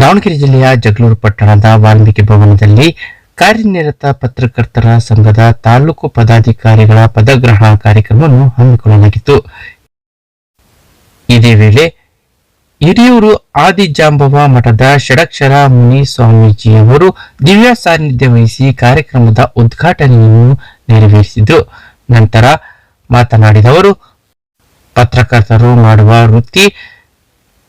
ದಾವಣಗೆರೆ ಜಿಲ್ಲೆಯ ಜಗಳೂರು ಪಟ್ಟಣದ ವಾಲ್ಮೀಕಿ ಭವನದಲ್ಲಿ ಕಾರ್ಯನಿರತ ಪತ್ರಕರ್ತರ ಸಂಘದ ತಾಲೂಕು ಪದಾಧಿಕಾರಿಗಳ ಪದಗ್ರಹಣ ಕಾರ್ಯಕ್ರಮವನ್ನು ಹಮ್ಮಿಕೊಳ್ಳಲಾಗಿತ್ತು. ಇದೇ ವೇಳೆ ಹಿರಿಯೂರು ಆದಿಜಾಂಬವ ಮಠದ ಷಡಕ್ಷರ ಮುನಿ ಸ್ವಾಮೀಜಿಯವರು ದಿವ್ಯ ಸಾನ್ನಿಧ್ಯ ವಹಿಸಿ ಕಾರ್ಯಕ್ರಮದ ಉದ್ಘಾಟನೆಯನ್ನು ನೆರವೇರಿಸಿದರು. ನಂತರ ಮಾತನಾಡಿದವರು ಪತ್ರಕರ್ತರು ಮಾಡುವ ವೃತ್ತಿ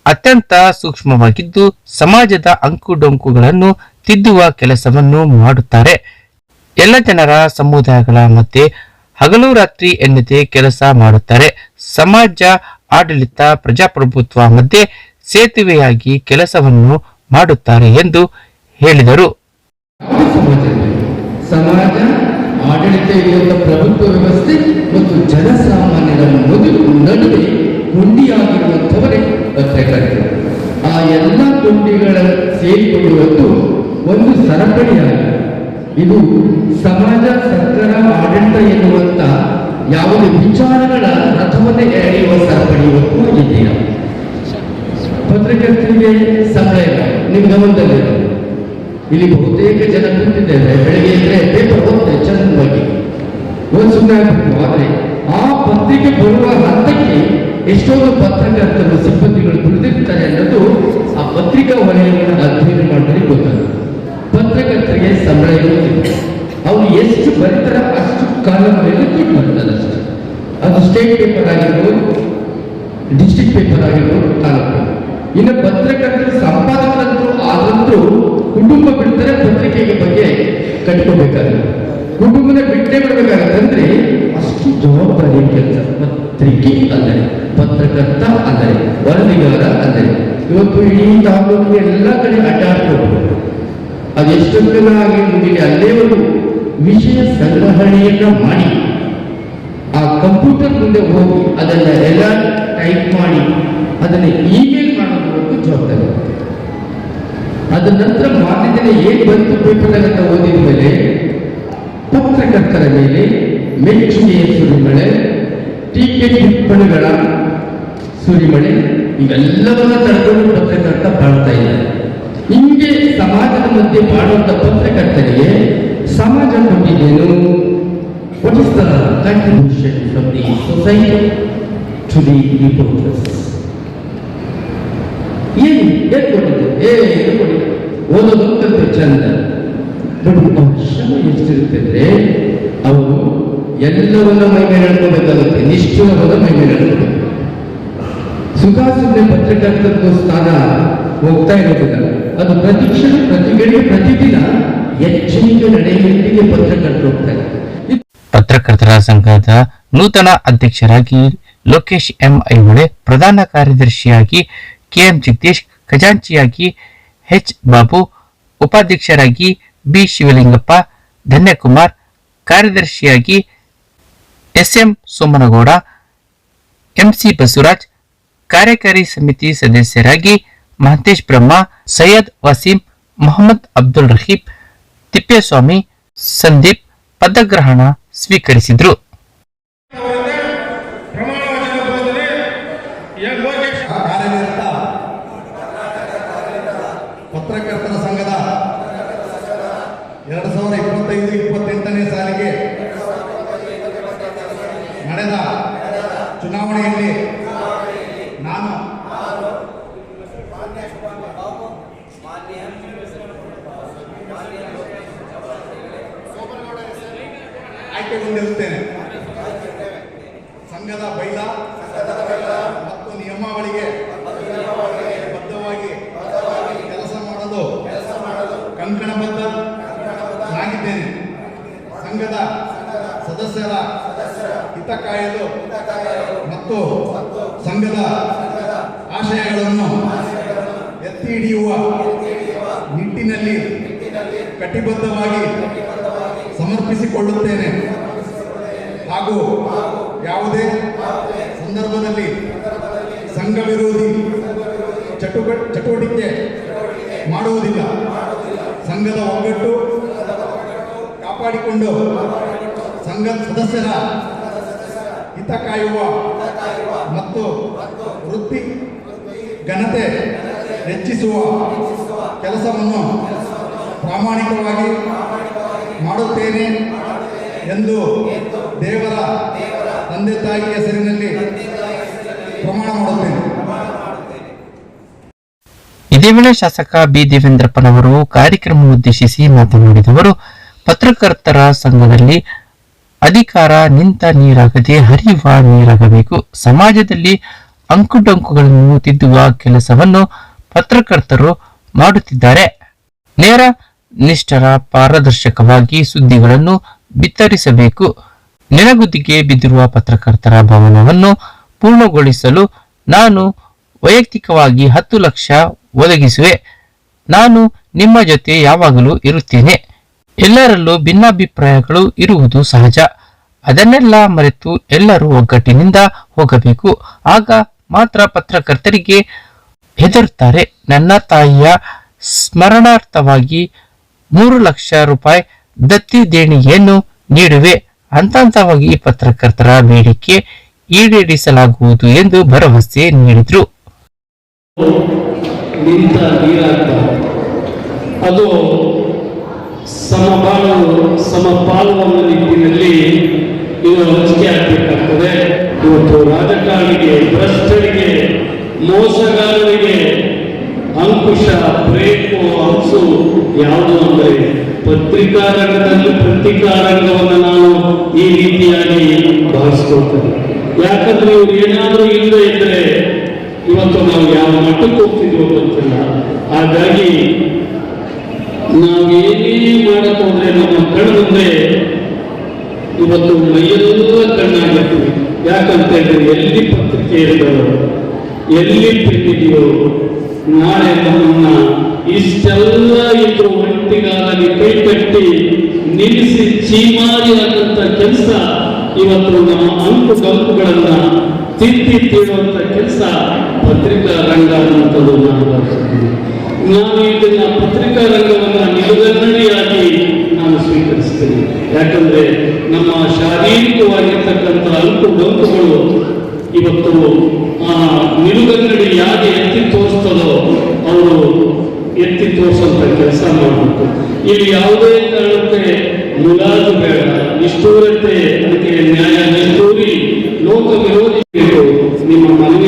ಅತ್ಯಂತ ಸೂಕ್ಷ್ಮವಾಗಿದ್ದು ಸಮಾಜದ ಅಂಕುಡೊಂಕುಗಳನ್ನು ತಿದ್ದುವ ಕೆಲಸವನ್ನು ಮಾಡುತ್ತಾರೆ. ಎಲ್ಲ ಜನರ ಸಮುದಾಯಗಳ ಮಧ್ಯೆ ಹಗಲು ರಾತ್ರಿ ಎನ್ನದೆ ಕೆಲಸ ಮಾಡುತ್ತಾರೆ. ಸಮಾಜ, ಆಡಳಿತ, ಪ್ರಜಾಪ್ರಭುತ್ವ ಮಧ್ಯೆ ಸೇತುವೆಯಾಗಿ ಕೆಲಸವನ್ನು ಮಾಡುತ್ತಾರೆ ಎಂದು ಹೇಳಿದರು. ಸಮಾಜ, ಆಡಳಿತ ಪ್ರಭುತ್ವ ವ್ಯವಸ್ಥೆ ಮತ್ತು ಜನಸಾಮಾನ್ಯರ ನಡುವೆ ಪತ್ರಕರ್ತರು ಆ ಎಲ್ಲ ತುಂಡಿಗಳ ಸೇರಿಕೊಳ್ಳುವುದು ಒಂದು ಸರಪಣಿಯಾಗಿದೆ. ಇದು ಸಮಾಜ ಸರ್ಕಾರ ಆಡಳಿತ ಎನ್ನುವಂತ ಯಾವುದೇ ವಿಚಾರಗಳ ರಥವನ್ನು ಎಳೆಯುವ ಸರಪಳಿ ಇವತ್ತು ಆಗಿದ್ದೀರ ಪತ್ರಕರ್ತರಿಗೆ ಸಂಬಳ ಇಲ್ಲ ನಿಮ್ ಗಮನದಲ್ಲಿದೆ. ಇಲ್ಲಿ ಬಹುತೇಕ ಜನ ಕೂತಿದ್ದೇವೆ ಬೆಳಗ್ಗೆ ಇದ್ರೆ ಪೇಪರ್ ಓದ್ತೇವೆ ಚಂದವಾಗಿ. ಒಂದು ಸುಮ್ಮನೆ ಆ ಪತ್ರಿಕೆ ಬರುವ ಹಂತಕ್ಕೆ ಎಷ್ಟೊಂದು ಪತ್ರಕರ್ತರು ಸಿಬ್ಬಂದಿಗಳು ದುಡಿದಿರ್ತಾರೆ ಅನ್ನೋದು ಆ ಪತ್ರಿಕಾ ವಲಯವನ್ನು ಅಧ್ಯಯನ ಮಾಡಿದ್ರೆ ಗೊತ್ತಾಗುತ್ತೆ. ಪತ್ರಕರ್ತರಿಗೆ ಅವರು ಅವ್ರು ಎಷ್ಟು ಬರೀತಾರ ಅಷ್ಟು ಕಾಲಮಲ್ಲಿ ದುಡ್ಡು ಬರ್ತದೆ ಅದು ಸ್ಟೇಟ್ ಪೇಪರ್ ಆಗಿರ್ಬೋದು ಡಿಸ್ಟ್ರಿಕ್ಟ್ ಪೇಪರ್ ಆಗಿರ್ಬೋದು ತಾಲೂಕು ಇನ್ನು ಪತ್ರಕರ್ತರು ಸಂಪಾದಕರಂತೂ ಆದಂತೂ ಕುಟುಂಬ ಬಿಡ್ತಾರೆ, ಪತ್ರಿಕೆಗೆ ಬಗ್ಗೆ ಕಟ್ಕೋಬೇಕಾಗುತ್ತೆ. ಕುಟುಂಬನ ಬಿಟ್ಟೆ ಬಿಡಬೇಕಾಗತ್ತೆ ಅಷ್ಟು ಜವಾಬ್ದಾರಿ ಕೆಲಸ. ಪತ್ರಿಕೆ ಅಂದರೆ ಪತ್ರಕರ್ತ ಅಂದರೆ, ವರದಿಗಾರ ಅಂದರೆ. ಇವತ್ತು ಇಡೀ ತಾಲೂಕಿನ ಎಲ್ಲ ಕಡೆ ಅಡ್ಡಾಡ್ಕೊಂಡು ಅದೆಷ್ಟೊಂದು ಆಗಿ ಮುಗಿಲಿ ಅಲ್ಲೇ ಒಂದು ವಿಷಯ ಸಂಗ್ರಹಣೆಯನ್ನ ಮಾಡಿ, ಆ ಕಂಪ್ಯೂಟರ್ ಮುಂದೆ ಹೋಗಿ ಅದನ್ನ ಎಲ್ಲ ಟೈಪ್ ಮಾಡಿ, ಅದನ್ನ ಇಮೇಲ್ ಮಾಡೋದು ಜವಾಬ್ದಾರಿ ಅದ ನಂತರ ಮಾರನೇ ಏನು ಬಂತು ಅಂತ ಓದಿದ ಮೇಲೆ, ಪತ್ರಕರ್ತರ ಮೇಲೆ ಮೆಚ್ಚುಗೆಯ ಸುರಿಮಳೆ ಟೀಕೆ ಟಿಪ್ಪಣಿಗಳ ಸುರಿಮಳೆ ಇವೆಲ್ಲವನ್ನ ತಡ್ಕೊಂಡು ಪತ್ರಕರ್ತ ಬಾಳ್ತಾ ಇದ್ದಾರೆ. ಹಿಂಗೆ ಸಮಾಜದ ಮಧ್ಯೆ ಬಾಳುವಂತ ಪತ್ರಕರ್ತರಿಗೆ ಸಮಾಜ ಕೊಟ್ಟಿದ್ದೇನು What is the contribution from the society to the reporters? ಏನು? ಏನು ಕೊಟ್ಟಿದ್ದೆ? ಏನು ಕೊಟ್ಟಿದೆ ಓದೋದಕ್ಕಂತ ಚಂದ. ಶ್ರಮ ಎಷ್ಟಿರುತ್ತೆ ಅಂದ್ರೆ, ಅವರು ಎಲ್ಲವನ್ನ ಮೈ ಮೇಲೆ ಹೇಳ್ಕೋಬೇಕಾಗುತ್ತೆ ಮೈ ಮೇಲೆ ಸುಖಾಸುಮ್ಮನೆ ಪತ್ರಕರ್ತದ ಸ್ಥಾನ ಹೋಗ್ತಾ ಇರೋದಿಲ್ಲ. ಅದು ಪ್ರತಿ ಕ್ಷಣ, ಪ್ರತಿ ಗಂಟೆ ಪ್ರತಿದಿನ ಎಚ್ಚರಿಕೆ ನಡೆಯಲಿಕ್ಕೆ ಪತ್ರಕರ್ತರು ಹೋಗ್ತಾರೆ ಪತ್ರಕರ್ತರ ಸಂಘದ ನೂತನ ಅಧ್ಯಕ್ಷರಾಗಿ ಲೋಕೇಶ್ ಎಂ ಐಹೊಳೆ, ಪ್ರಧಾನ ಕಾರ್ಯದರ್ಶಿಯಾಗಿ ಕೆಎಂ ಜಗದೀಶ್ ಖಜಾಂಚಿಯಾಗಿ ಎಚ್ ಬಾಬು, ಉಪಾಧ್ಯಕ್ಷರಾಗಿ ಬಿ ಶಿವಲಿಂಗಪ್ಪ, ಧನ್ಯಕುಮಾರ್, ಕಾರ್ಯದರ್ಶಿಯಾಗಿ S S M Somanagouda M C Basavaraj ಕಾರ್ಯಕಾರಿ ಸಮಿತಿ ಸದಸ್ಯರಾಗಿ ಮಹಂತೇಶ್ ಬ್ರಹ್ಮ, ಸೈಯದ್ ವಸೀಂ ಮೊಹಮ್ಮದ್ ಅಬ್ದುಲ್ ರಹೀಬ್ ತಿಪ್ಪೇಸ್ವಾಮಿ ಸಂದೀಪ್ ಪದಗ್ರಹಣ ಸ್ವೀಕರಿಸಿದರು. ಪತ್ರಕರ್ತರ ಸಂಘದ ಎರಡು ಸಾವಿರದ ಇಪ್ಪತ್ತೈದು ಸಾಲಿಗೆ ನಡೆದ ಚುನಾವಣೆಯಲ್ಲಿ ಸಂಘದ ಸದಸ್ಯರ ಹಿತ ಕಾಯಲು ಮತ್ತು ಸಂಘದ ಆಶಯಗಳನ್ನು ಎತ್ತಿ ಹಿಡಿಯುವ ನಿಟ್ಟಿನಲ್ಲಿ ಕಟಿಬದ್ಧವಾಗಿ ಸಮರ್ಪಿಸಿಕೊಳ್ಳುತ್ತೇನೆ. ಹಾಗೂ ಯಾವುದೇ ಸಂದರ್ಭದಲ್ಲಿ ಸಂಘ ವಿರೋಧಿ ಚಟುವಟಿಕೆ ಮಾಡುವುದಿಲ್ಲ. ಸಂಘದ ಒಗ್ಗಟ್ಟು ಕಾಪಾಡಿಕೊಂಡು ಸಂಘದ ಸದಸ್ಯರ ಹಿತ ಕಾಯುವ ಮತ್ತು ವೃತ್ತಿ ಘನತೆ ಹೆಚ್ಚಿಸುವ ಕೆಲಸವನ್ನು ಪ್ರಾಮಾಣಿಕವಾಗಿ ಮಾಡುತ್ತೇನೆ ಎಂದು ದೇವರ ತಂದೆ ತಾಯಿ ಹೆಸರಿನಲ್ಲಿ ಪ್ರಮಾಣ ಮಾಡುತ್ತೇನೆ. ಇದೇ ವೇಳೆ ಶಾಸಕ ಬಿ ದೇವೇಂದ್ರಪ್ಪನವರು ಕಾರ್ಯಕ್ರಮ ಉದ್ದೇಶಿಸಿ ಮಾತನಾಡಿದವರು ಪತ್ರಕರ್ತರ ಸಂಘದಲ್ಲಿ ಅಧಿಕಾರ ನಿಂತ ನೀರಾಗದೆ ಹರಿಯುವ ನೀರಾಗಬೇಕು. ಸಮಾಜದಲ್ಲಿ ಅಂಕುಡೊಂಕುಗಳನ್ನು ತಿದ್ದುವ ಕೆಲಸವನ್ನು ಪತ್ರಕರ್ತರು ಮಾಡುತ್ತಿದ್ದಾರೆ. ನೇರ ನಿಷ್ಠರ ಪಾರದರ್ಶಕವಾಗಿ ಸುದ್ದಿಗಳನ್ನು ಬಿತ್ತರಿಸಬೇಕು. ನೆನಗುದಿಗೆ ಬಿದ್ದಿರುವ ಪತ್ರಕರ್ತರ ಭವನವನ್ನು ಪೂರ್ಣಗೊಳಿಸಲು ನಾನು ವೈಯಕ್ತಿಕವಾಗಿ ಹತ್ತು ಲಕ್ಷ ಒದಗಿಸುವೆ. ನಾನು ನಿಮ್ಮ ಜೊತೆ ಯಾವಾಗಲೂ ಇರುತ್ತೇನೆ. ಎಲ್ಲರಲ್ಲೂ ಭಿನ್ನಾಭಿಪ್ರಾಯಗಳು ಇರುವುದು ಸಹಜ. ಅದನ್ನೆಲ್ಲ ಮರೆತು ಎಲ್ಲರೂ ಒಗ್ಗಟ್ಟಿನಿಂದ ಹೋಗಬೇಕು. ಆಗ ಮಾತ್ರ ಪತ್ರಕರ್ತರಿಗೆ ಹೆದರುತ್ತಾರೆ. ನನ್ನ ತಾಯಿಯ ಸ್ಮರಣಾರ್ಥವಾಗಿ ಮೂರು ಲಕ್ಷ ರೂಪಾಯಿ ದತ್ತಿ ದೇಣಿಗೆಯನ್ನು ನೀಡುವೆ. ಹಂತ ಹಂತವಾಗಿ ಪತ್ರಕರ್ತರ ಬೇಡಿಕೆ ಈಡೇರಿಸಲಾಗುವುದು ಎಂದು ಭರವಸೆ ನೀಡಿದರು. ಅದು ಸಮಬಾಳು ಸಮಪಾಲು ಅನ್ನೋ ನಿಟ್ಟಿನಲ್ಲಿ ಇದು ಹಂಚಿಕೆ ಆಗಬೇಕಾಗ್ತದೆ. ಇವತ್ತು ರಾಜಕಾರಣಿಗೆ, ಭ್ರಷ್ಟರಿಗೆ, ಮೋಸಗಾರರಿಗೆ ಅಂಕುಶ ಬ್ರೇಕು ಅಂಶು ಯಾವುದು ಅಂದರೆ ಪತ್ರಿಕಾ ರಂಗದಲ್ಲಿ ಪತ್ರಿಕಾ ರಂಗವನ್ನು ನಾವು ಈ ರೀತಿಯಾಗಿ ಭಾವಿಸ್ಕೊಳ್ತೇವೆ ಯಾಕಂದ್ರೆ ಇವ್ರು ಏನಾದರೂ ಇಲ್ಲದೆ ಇದ್ರೆ ಇವತ್ತು ನಾವು ಯಾವ ಮಟ್ಟಕ್ಕೆ ಹೋಗ್ತಿದ್ವೋ ಗೊತ್ತಿಲ್ಲ ಹಾಗಾಗಿ ನಾವು ಏನೇ ಮಾಡಕ್ಕೆ ಹೋದ್ರೆ ನಮ್ಮ ಕಣ್ಣು ಮುಂದೆ ಇವತ್ತು ಮೈಯೆಲ್ಲ ಕಣ್ಣಾಗಿರ್ತೀವಿ. ಯಾಕಂತ ಹೇಳಿದ್ರೆ ಎಲ್ಲಿ ಪತ್ರಿಕೆ ಇದ್ದಾರೋ ಎಲ್ಲಿ ಪ್ರಿಂಟಿದೆಯೋ ನಾಳೆ ನಮ್ಮನ್ನ ಇಷ್ಟೆಲ್ಲ ಇದ್ರು ಒಟ್ಟಿಗಾಗಿ ಕೈ ಕಟ್ಟಿ ನಿಲ್ಲಿಸಿ ಚೀಮಾರಿ ಆದಂತ ಕೆಲಸ ಇವತ್ತು ನಮ್ಮ ಅಂಕು ಗಂಪುಗಳನ್ನ ತಿದ್ದಿ ತೀರುವಂತ ಕೆಲಸ ಪತ್ರಿಕಾ ರಂಗ ಅನ್ನುವಂಥದ್ದು ನಾನು ಭಾವಿಸುತ್ತೇನೆ. ನಾನು ಇದನ್ನ ಪತ್ರಿಕಾ ರಂಗವನ್ನು ನಿಲುಗನ್ನಡಿಯಾಗಿ ನಾನು ಸ್ವೀಕರಿಸ್ತೇನೆ ಯಾಕಂದ್ರೆ ನಮ್ಮ ಶಾರೀರಿಕವಾಗಿರ್ತಕ್ಕಂಥ ಅಲ್ಪ ಡೊಂಕುಗಳು ಇವತ್ತು ಆ ನಿಲುಗನ್ನಡಿ ಯಾಕೆ ಎತ್ತಿ ತೋರಿಸ್ತದೋ ಅವರು ಎತ್ತಿ ತೋರಿಸುವಂತ ಕೆಲಸ ಮಾಡಬೇಕು. ಇಲ್ಲಿ ಯಾವುದೇ ಕಾರಣಕ್ಕೆ ಮುಲಾಜು ಬೇಡ. ನಿಷ್ಠೂರತೆ, ಅದಕ್ಕೆ ನ್ಯಾಯ, ನಿಷ್ಠೂರಿ ಲೋಕ ವಿರೋಧಿ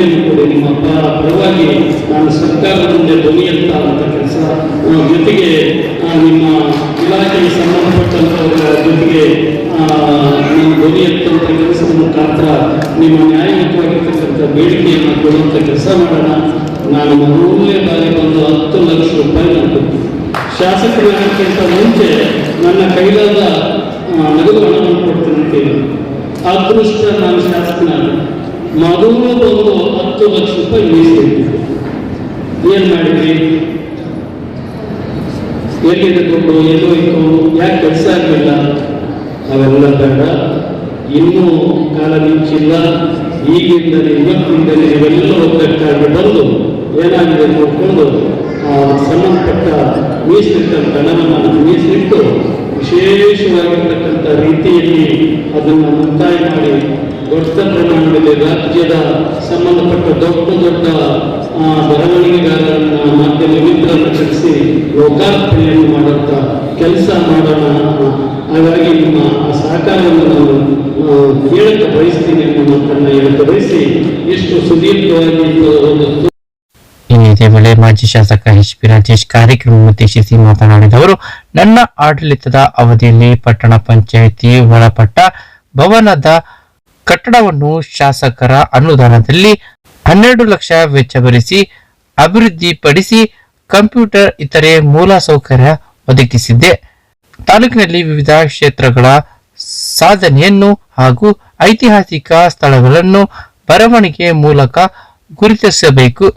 ನಿಮ್ಮ ಪರ ಪರವಾಗಿ ನಾನು ಸರ್ಕಾರದ ಮುಂದೆ ಧ್ವನಿ ಅಂತ ಕೆಲಸ ಜೊತೆಗೆ ನಿಮ್ಮ ಇಲಾಖೆಗೆ ಸಂಬಂಧಪಟ್ಟಂತವರ ಜೊತೆಗೆ ನಿಮ್ಮ ಧ್ವನಿ ಎತ್ತಂತ ಕೆಲಸದ ಮುಖಾಂತರ ನಿಮ್ಮ ನ್ಯಾಯಯುತವಾಗಿರ್ತಕ್ಕಂಥ ಬೇಡಿಕೆಯನ್ನು ಕೊಡುವಂಥ ಕೆಲಸ ಮಾಡೋಣ ನಾನು ಮೂರನೇ ಬಾರಿ ಬಂದು ಹತ್ತು ಲಕ್ಷ ರೂಪಾಯಿ ನಾನು. ಶಾಸಕರಾಗಕ್ಕಿಂತ ಮುಂಚೆ ನನ್ನ ಕೈಲಾದ ನಗದು ಹಣವನ್ನು ಕೊಡ್ತೀನಿ ಅಂತ. ಅದೃಷ್ಟ ನಾನು ಶಾಸಕನಾದ ಮೊದಲು ಬಂದು ಹತ್ತು ಲಕ್ಷ ರೂಪಾಯಿ ಮೀಸಲಿಟ್ಟಿದ್ದೆ ಏನ್ ಮಾಡಿದ್ವಿ ಎಲ್ಲೋ ಇತ್ತು ಯಾಕೆ ಕೆಲಸ ಆಗಲಿಲ್ಲ? ಅವೆಲ್ಲ ಬೇಡ. ಇನ್ನೂ ಕಾಲ ಮಿಂಚಿಲ್ಲ ಈಗಿಂದಲೇ, ಇವತ್ತಿಂದಲೇ ಇವೆಲ್ಲ ಒಗ್ಗಟ್ಟಾಗಿ ಬಂದು ಏನಾಗಿದೆ ನೋಡಿಕೊಂಡು ಸಂಬಂಧಪಟ್ಟ ಮೀಸಲಿಟ್ಟಂತ ಹಣವನ್ನು ಮೀಸಲಿಟ್ಟು ವಿಶೇಷವಾಗಿರ್ತಕ್ಕಂಥ ರೀತಿಯಲ್ಲಿ ಅದನ್ನು ಮುಕ್ತಾಯ ಮಾಡಿ ದೊಡ್ಡ ಪ್ರಮಾಣದಲ್ಲಿ ರಾಜ್ಯದ ಸಂಬಂಧಪಟ್ಟ ದೊಡ್ಡ ದೊಡ್ಡ ಬರವಣಿಗೆಗಾರರನ್ನ ಮಾಧ್ಯಮ ಮಿತ್ರರನ್ನು ಕರೆಸಿ ಲೋಕಾರ್ಪಣೆಯನ್ನು ಮಾಡುತ್ತ ಕೆಲಸ ಮಾಡೋಣ ಹಾಗಾಗಿ ನಿಮ್ಮ ಸಹಕಾರವನ್ನು ನಾನು ಕೇಳಕ್ಕೆ ಬಯಸ್ತೀನಿ ಎಂಬ ಮಾತನ್ನ ಹೇಳಕ್ಕೆ ಬಯಸಿ ಎಷ್ಟು ಸುದೀರ್ಘವಾಗಿ ಇದೇ ವೇಳೆ ಮಾಜಿ ಶಾಸಕ ಎಚ್ ಪಿ ರಾಜೇಶ್ ಕಾರ್ಯಕ್ರಮ ಉದ್ದೇಶಿಸಿ ಮಾತನಾಡಿದವರು ನನ್ನ ಆಡಳಿತದ ಅವಧಿಯಲ್ಲಿ ಪಟ್ಟಣ ಪಂಚಾಯಿತಿ ಒಳಪಟ್ಟ ಭವನದ ಕಟ್ಟಡವನ್ನು ಶಾಸಕರ ಅನುದಾನದಲ್ಲಿ ಹನ್ನೆರಡು ಲಕ್ಷ ವೆಚ್ಚ ಭರಿಸಿ ಅಭಿವೃದ್ಧಿಪಡಿಸಿ ಕಂಪ್ಯೂಟರ್ ಇತರೆ ಮೂಲ ಸೌಕರ್ಯ ಒದಗಿಸಿದ್ದೆ ತಾಲೂಕಿನಲ್ಲಿ ವಿವಿಧ ಕ್ಷೇತ್ರಗಳ ಸಾಧನೆಯನ್ನು ಹಾಗೂ ಐತಿಹಾಸಿಕ ಸ್ಥಳಗಳನ್ನು ಬರವಣಿಗೆ ಮೂಲಕ ಗುರುತಿಸಬೇಕು.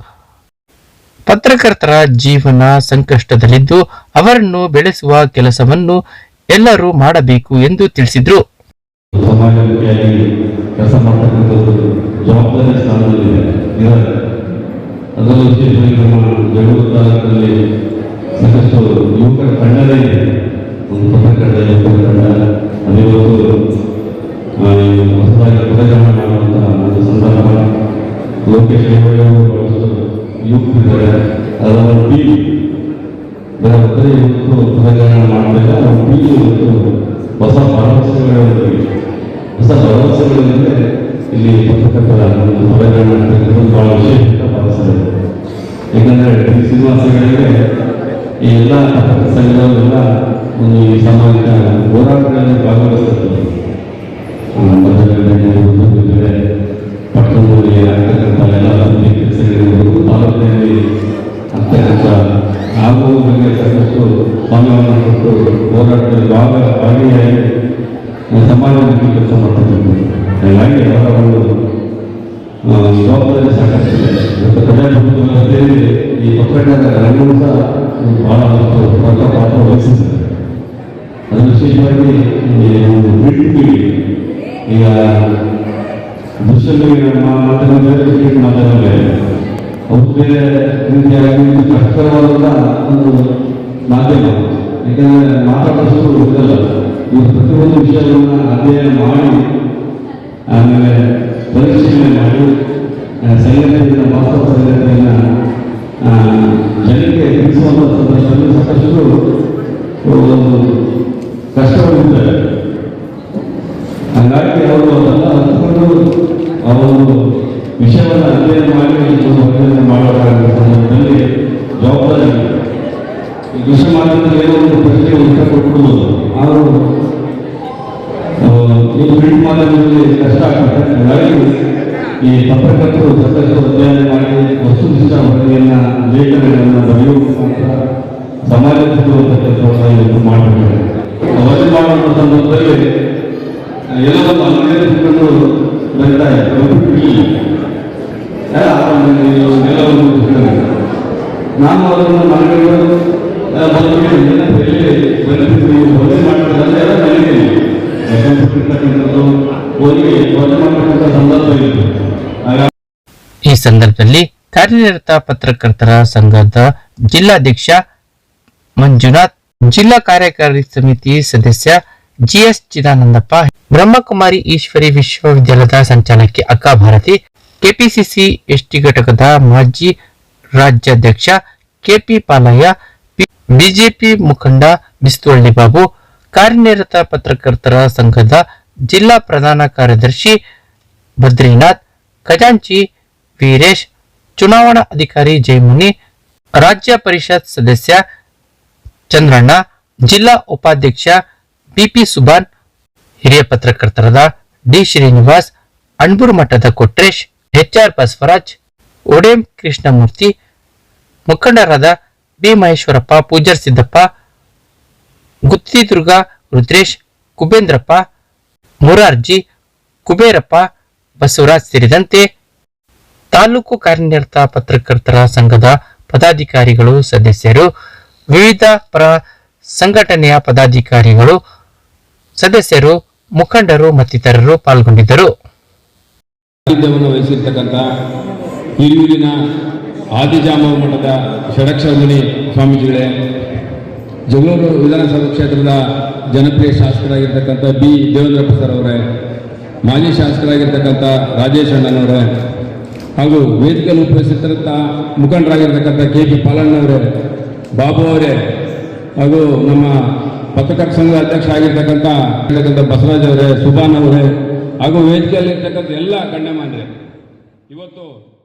ಪತ್ರಕರ್ತರ ಜೀವನ ಸಂಕಷ್ಟದಲ್ಲಿದ್ದು ಅವರನ್ನು ಬೆಳೆಸುವ ಕೆಲಸವನ್ನು ಎಲ್ಲರೂ ಮಾಡಬೇಕು ಎಂದು ತಿಳಿಸಿದರು. ಕೆಲಸ ಮಾಡ್ತಕ್ಕಂಥದ್ದು ಜವಾಬ್ದಾರಿ ಸ್ಥಾನದಲ್ಲಿದೆ. ಇದ್ದಾರೆ ಅದರಲ್ಲೂ ವಿಶೇಷವಾಗಿ ನಮ್ಮ ಬೆಂಗಳೂರು ತಾಲೂಕಿನಲ್ಲಿ ಸಾಕಷ್ಟು ಯುವಕರ ತಂಡನೇ ಇದೆ. ಒಂದು ಪತ್ರಕರ್ತ ಯುವಕರ ತಂಡ. ಅದಿವತ್ತು ಹೊಸದಾಗಿ ಪ್ರದರ್ಶನ ಮಾಡುವಂತಹ ಒಂದು ಸಂದರ್ಭ. ಲೋಕೇಶ್ ಯುವಕರಿದ್ದಾರೆ ಅದರ ಬಿ ಇವತ್ತು ಪ್ರದರ್ಶನ ಮಾಡಲಿಲ್ಲ ಒಬ್ಬರು ಇವತ್ತು ಹೊಸ ಭರವಸೆಗಳು ಹೊಸ ಭರವಸೆಗಳಿಂದ ಇಲ್ಲಿ ಪತ್ರಕರ್ತರ ಒಂದು ಬಹಳ ವಿಶೇಷ ಭರವಸೆ ಶ್ರೀನಿವಾಸಗಳಿಗೆ ಈ ಎಲ್ಲ ಪತ್ರಕರ್ತ ಒಂದು ಈ ಸಾಮಾಜಿಕ ಹೋರಾಟಗಳಲ್ಲಿ ಭಾಗವಹಿಸುತ್ತದೆ ಪಟ್ಟಣದಲ್ಲಿ ಆಗ್ತಕ್ಕಂಥ ಎಲ್ಲ ಅಭಿವೃದ್ಧಿ ಕೆಲಸಗಳಿರ್ಬೋದು ತಾಲೂಕಿನಲ್ಲಿ ಆಗ್ತಕ್ಕಂಥ ಆಗುವ ಬಗ್ಗೆ ಸಾಕಷ್ಟು ಸ್ವಾಮ್ಯವನ್ನು ಕೊಟ್ಟು ಹೋರಾಟದಲ್ಲಿ ಭಾಗ ಭಾಗಿಯಾಗಿ ಈ ಪತ್ರಕರ್ತರ ರಂಗವೂ ಸಹ ಬಹಳ ಪಾತ್ರ ವಹಿಸಿದ್ದಾರೆ ಅದು ವಿಶೇಷವಾಗಿ ಒಂದು ಮೀಡಿಯಾ ಈಗ ದೃಶ್ಯದಲ್ಲಿ ಮಾತಾಡಿದ್ರೆ ಬೇರೆ ಪ್ರಿಂಟ್ ಮಾಧ್ಯಮ ಬೇರೆ ರೀತಿಯಾಗಿ ಒಂದು ಕಷ್ಟಕರವಾದಂಥ ಒಂದು ಮಾಧ್ಯಮ. ಯಾಕಂದರೆ ಮಾತಾಡೋಷ್ಟು ಇರಲ್ಲ ಈ ಪ್ರತಿಯೊಂದು ವಿಷಯವನ್ನು ಅಧ್ಯಯನ ಮಾಡಿ, ಆಮೇಲೆ ಪರಿಶೀಲನೆ ಮಾಡಿ ಸಂಗತಿಯನ್ನು ವಾಸ್ತವ ಸಂಗತಿಯನ್ನು ಜನಕ್ಕೆ ತಿಳಿಸುವಂಥ ಸಂದರ್ಭದಲ್ಲಿ ಸಾಕಷ್ಟು ಒಂದು ಕಷ್ಟವಾಗಿದ್ದಾರೆ ಹಂಗಾಗಿ ಅವರು ಅದೆಲ್ಲ ಹಂಚಿಕೊಂಡು ಆ ಒಂದು ವಿಷಯವನ್ನು ಅಧ್ಯಯನ ಮಾಡಿ ಒಂದು ಅಧ್ಯಯನ ಮಾಡಬೇಕಾದ ಸಂದರ್ಭದಲ್ಲಿ ಜವಾಬ್ದಾರಿ ಈ ವಿಷಯ ಮಾಧ್ಯಮದಲ್ಲಿ ಏನೋ ಒಂದು ಪ್ರಶ್ನೆಗೆ ಉತ್ತರ ಕೊಟ್ಬಿಡ್ಬೋದು ಆದರೂ ಈ ಪ್ರಿಂಟ್ ಮಾಧ್ಯಮದಲ್ಲಿ ಕಷ್ಟ ಆಗ್ತದೆ ಹಾಗಾಗಿ ಈ ಪತ್ರಕರ್ತರು ಸಾಕಷ್ಟು ಅಧ್ಯಯನ ಮಾಡಿ ವಸ್ತುನಿಷ್ಠ ವರದಿಯನ್ನು ಲೇಖನಗಳನ್ನು ಬರೆಯುವ ಮುಖಾಂತರ ಸಿಗುವಂಥ ಕೆಲಸವನ್ನು ಇವತ್ತು ಮಾಡಬೇಕು ಸಂದರ್ಭದಲ್ಲಿ ಎಲ್ಲ ಮನೆಯಲ್ಲಿ ಬರ್ತಾ ನಾನು ಅದನ್ನು ಈ ಸಂದರ್ಭದಲ್ಲಿ ಕಾರ್ಯನಿರತ ಪತ್ರಕರ್ತರ ಸಂಘದ ಜಿಲ್ಲಾಧ್ಯಕ್ಷ ಮಂಜುನಾಥ್ ಜಿಲ್ಲಾ ಕಾರ್ಯಕಾರಿ ಸಮಿತಿ ಸದಸ್ಯ ಜಿಎಸ್ ಚಿದಾನಂದಪ್ಪ ಬ್ರಹ್ಮಕುಮಾರಿ ಈಶ್ವರಿ ವಿಶ್ವವಿದ್ಯಾಲಯದ ಸಂಚಾಲಕಿ ಅಕ್ಕಾ ಭಾರತಿ ಕೆಪಿಸಿಸಿ ಎಸ್ಟಿ ಘಟಕದ ಮಾಜಿ ರಾಜ್ಯಾಧ್ಯಕ್ಷ ಕೆಪಿ ಪಾಲಯ್ಯ ಪಿ- ಬಿಜೆಪಿ ಮುಖಂಡ ಬಿಸ್ತುವಳ್ಳಿ ಬಾಬು ಕಾರ್ಯನಿರತ ಪತ್ರಕರ್ತರ ಸಂಘದ ಜಿಲ್ಲಾ ಪ್ರಧಾನ ಕಾರ್ಯದರ್ಶಿ ಬದ್ರಿನಾಥ್ ಖಜಾಂಚಿ ವೀರೇಶ್ ಚುನಾವಣಾ ಅಧಿಕಾರಿ ಜಯಮುನಿ ರಾಜ್ಯ ಪರಿಷತ್ ಸದಸ್ಯ ಚಂದ್ರಣ್ಣ, ಜಿಲ್ಲಾ ಉಪಾಧ್ಯಕ್ಷ ಬಿಪಿ ಸುಬಾನ್ ಹಿರಿಯ ಪತ್ರಕರ್ತರಾದ ಡಿ ಶ್ರೀನಿವಾಸ್ ಅಣ್ಬೂರು ಮಠದ ಕೊಟ್ರೇಶ್, ಎಚ್ಆರ್ ಬಸವರಾಜ್ ಒಡೆಂ ಕೃಷ್ಣಮೂರ್ತಿ, ಮುಖಂಡರಾದ ಬಿ ಮಹೇಶ್ವರಪ್ಪ ಪೂಜಾರ್ ಸಿದ್ದಪ್ಪ ಗುತ್ತಿದುರ್ಗ ರುದ್ರೇಶ್, ಕುಬೇಂದ್ರಪ್ಪ, ಮುರಾರ್ಜಿ, ಕುಬೇರಪ್ಪ ಬಸವರಾಜ್ ಸೇರಿದಂತೆ ತಾಲೂಕು ಕಾರ್ಯನಿರತ ಪತ್ರಕರ್ತರ ಸಂಘದ ಪದಾಧಿಕಾರಿಗಳು, ಸದಸ್ಯರು ವಿವಿಧ ಪ್ರ ಸಂಘಟನೆಯ ಪದಾಧಿಕಾರಿಗಳು, ಸದಸ್ಯರು, ಮುಖಂಡರು ಮತ್ತಿತರರು ಪಾಲ್ಗೊಂಡಿದ್ದರು. ವಹಿಸಿರ್ತಕ್ಕಂಥ ಹಿರಿಯೂರಿನ ಆದಿಜಾಂಬವ ಮಠದ ಷಡಕ್ಷರಮುನಿ ಸ್ವಾಮೀಜಿಗಳೇ, ಜಗಳೂರು ವಿಧಾನಸಭಾ ಕ್ಷೇತ್ರದ ಜನಪ್ರಿಯ ಶಾಸಕರಾಗಿರ್ತಕ್ಕಂಥ ಬಿ. ದೇವೇಂದ್ರಪ್ಪ ಸರ್ ಅವರೇ, ಮಾಜಿ ಶಾಸಕರಾಗಿರ್ತಕ್ಕಂಥ ರಾಜೇಶ್ ಅಣ್ಣನವರೇ ಹಾಗೂ ವೇದಿಕೆಯನ್ನು ಉಪಯೋಗಿಸಿರ್ತಕ್ಕಂಥ ಮುಖಂಡರಾಗಿರ್ತಕ್ಕಂಥ ಕೆ. ಪಿ. ಪಾಲಣ್ಣವರೇ ಬಾಬು ಅವರೇ ಹಾಗೂ ನಮ್ಮ ಪತ್ರಕರ್ತ ಸಂಘದ ಅಧ್ಯಕ್ಷ ಆಗಿರ್ತಕ್ಕಂಥ ಬಸವರಾಜ್ ಅವರೇ ಸುಬಾನ್ ಅವರೇ ಹಾಗೂ ವೇದಿಕೆಯಲ್ಲಿರ್ತಕ್ಕಂಥ ಎಲ್ಲ ಗಣ್ಯಮಾನ್ಯರೇ, ಇವತ್ತು